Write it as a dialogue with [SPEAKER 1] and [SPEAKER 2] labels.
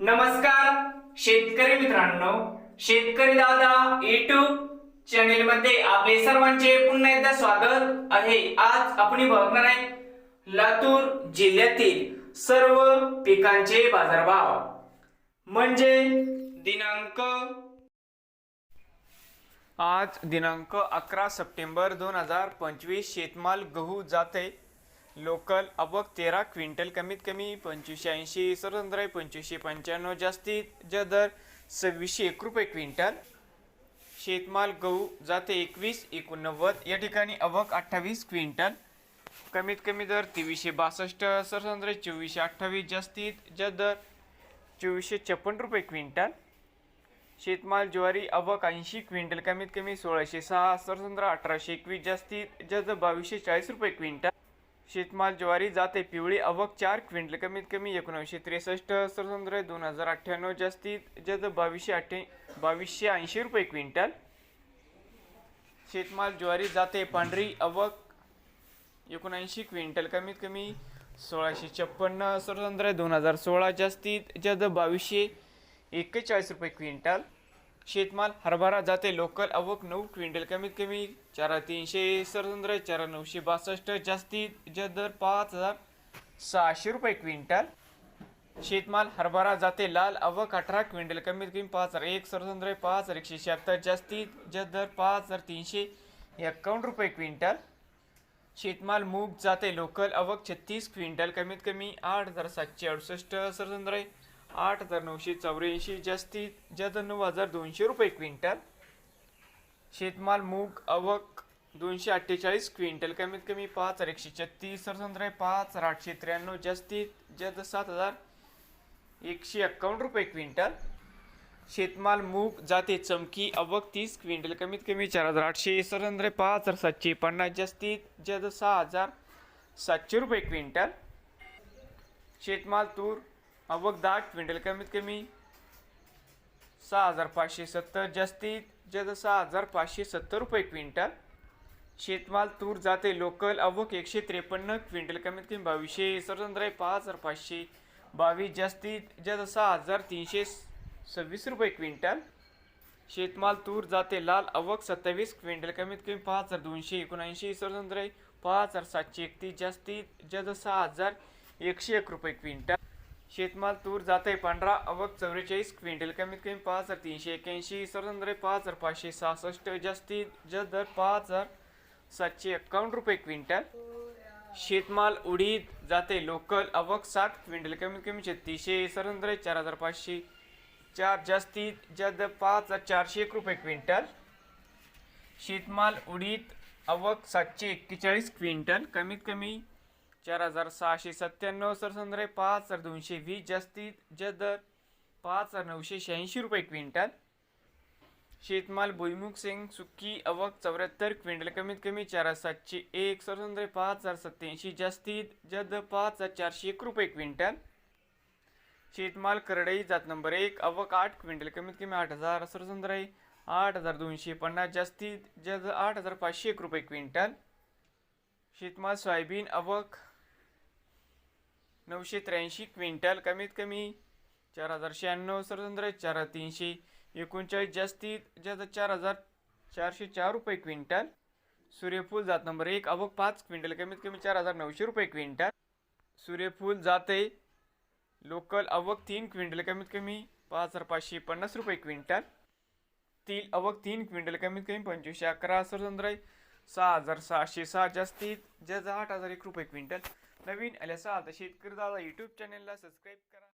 [SPEAKER 1] नमस्कार शेतकरी मित्रांनो. शेतकरी दादा युट्यूब चॅनेल मध्ये आपले सर्वांचे पुन्हा एकदा स्वागत आहे. आज आपण बघणार आहे लातूर जिल्ह्यातील सर्व पिकांचे बाजारभाव. म्हणजे दिनांक आज दिनांक अकरा सप्टेंबर दोन हजार पंचवीस शेतमाल गहू जाते लोकल अबक तेरा क्विंटल कमीत कमी पंचवीसशे ऐंशी सरंद्र पंचवीसशे पंच्याण्णव जास्तीत जदर दर सव्वीसशे एक रुपये क्विंटल. शेतमाल गहू जाते एकवीस एकोणनव्वद या ठिकाणी अबक अठ्ठावीस क्विंटल. कमीत कमी दर तेवीसशे बासष्ट सरसंद्र चोवीसशे अठ्ठावीस जास्तीत जदर दर चोवीसशे छप्पन रुपये क्विंटल. शेतमाल ज्वारी अबक ऐंशी क्विंटल कमीत कमी सोळाशे सहा सरसंद्र अठराशे एकवीस जास्तीत जास्त बावीसशे चाळीस रुपये क्विंटल. शेतमाल ज्वारी जाते पिवळी अवक चार क्विंटल कमीत कमी एकोणीसशे त्रेसष्ट सरसंद्र दोन हजार अठ्ठ्याण्णव जास्तीत जास्त बावीसशे अठ्ठे बावीसशे ऐंशी रुपये क्विंटल. शेतमाल ज्वारी जाते पांढरी अवक एकोणऐंशी क्विंटल कमीत कमी सोळाशे छप्पन्न सरसंद्र दोन हजार सोळा जास्तीत जास्त बावीसशे एक्केचाळीस रुपये क्विंटल. शेतमाल हरभरा जाते लोकल अवक नऊ क्विंटल कमीत कमी चार तीनशे सरसंद्र चार नऊशे बासष्ट जास्तीत जास्त दर पाच हजार सहाशे रुपये क्विंटल. शेतमाल हरभरा जाते लाल अवक अठरा क्विंटल कमीत कमी पाच हजार एक सरसंद्र पाच हजार एकशे शहात्तर जास्तीत जास्त दर पाच हजार तीनशे एक्कावन्न रुपये क्विंटल. शेतमाल मूग जाते लोकल अवक छत्तीस क्विंटल कमीत कमी आठ हजार सातशे अडुसष्ट सरसंद्र आठ हजार नऊशे चौऱ्याऐंशी जास्तीत जास्त नऊ हजार दोनशे रुपये क्विंटल. शेतमाल मूग अवक दोनशे अठ्ठेचाळीस क्विंटल. कमीत कमी पाच हजार एकशे छत्तीस. सरसंद्र पाच हजार आठशे त्र्याण्णव. जास्तीत जास्त सात हजार एकशे एक्कावन्न रुपये क्विंटल. शेतमाल मूग जाते चमकी अवक तीस क्विंटल. कमीत कमी चार हजार आठशे. सरंद्रे पाच हजार सातशे पन्नास. जास्तीत जास्त सहा हजार सातशे रुपये क्विंटल. शेतमाल तूर अवक दहा क्विंटल कमीत कमी सहा हजार पाचशे सत्तर जास्तीत जास्त सहा हजार पाचशे सत्तर रुपये क्विंटल. शेतमाल तूर जाते लोकल अवक एकशे त्रेपन्न क्विंटल कमीत कमी बावीसशे. सरंद्रे पाच हजार पाचशे. बावीस जास्तीत जास्त सहा हजार तीनशे सव्वीस रुपये क्विंटल. शेतमाल तूर जाते लाल अवक सत्तावीस क्विंटल कमीत कमी पाच हजार दोनशे एकोणऐंशी. सरसंद्रे पाच हजार सातशे एकतीस जास्तीत जास्त सहा हजार एकशे एक रुपये क्विंटल. शेतमाल तूर जाते पांढरा अवक चौवेचाळीस क्विंटल कमीत कमी पाच हजार तीनशे एक्याऐंशी सरसंद्रे पाच हजार पाचशे सहासष्ट जास्तीत जास्त दर पाच हजार सातशे एक्कावन्न रुपये क्विंटल. शेतमाल उडीद जाते लोकल अवक सात क्विंटल कमीत कमी छत्तीसशे सरंद्रे चार हजार पाचशे चार जास्तीत जास्त पाच हजार चारशे एक रुपये क्विंटल. शेतमाल उडीद अवक सातशे एक्केचाळीस क्विंटल कमीत कमी चार हजार सहाशे सत्त्याण्णव सरसंद्रे पाच हजार दोनशे वीस जास्तीत जास्त दर पाच हजार नऊशे शहाऐंशी रुपये क्विंटल. शेतमाल भुईमुग सिंग सुकी अवक चौऱ्याहत्तर क्विंटल कमीत कमी चार हजार सातशे एक सरसंद्रे पाच हजार सत्याऐंशी जास्तीत जद पाच हजार चारशे एक रुपये क्विंटल. शेतमाल करडई जात नंबर एक अवक आठ क्विंटल कमीत कमी आठ हजार सरसंद्रे आठ हजार दोनशे पन्नास जास्तीत जद आठ हजार पाचशे एक रुपये क्विंटल. शेतमाल सोयाबीन अवक नऊशे त्र्याऐंशी क्विंटल कमीत कमी चार हजार शहाण्णव सरसंद्रे चार हजार तीनशे एकोणचाळीस जास्तीत जास्त चार हजार चारशे चार रुपये क्विंटल. सूर्यफूल जात नंबर एक अवक पाच क्विंटल कमीत कमी चार हजार नऊशे रुपये क्विंटल. सूर्यफूल जाते लोकल अवक तीन क्विंटल कमीत कमी पाच हजार पाचशे पन्नास रुपये क्विंटल. तील अवक तीन क्विंटल कमीत कमी पंचवीसशे अकरा सरसंद्रे सहा हजार सहाशे सहा जास्तीत जास्त आठ हजार एक रुपये क्विंटल. नवीन आले असाल आता शेतकरी दादा यूट्यूब चॅनलला सबस्क्राईब करा.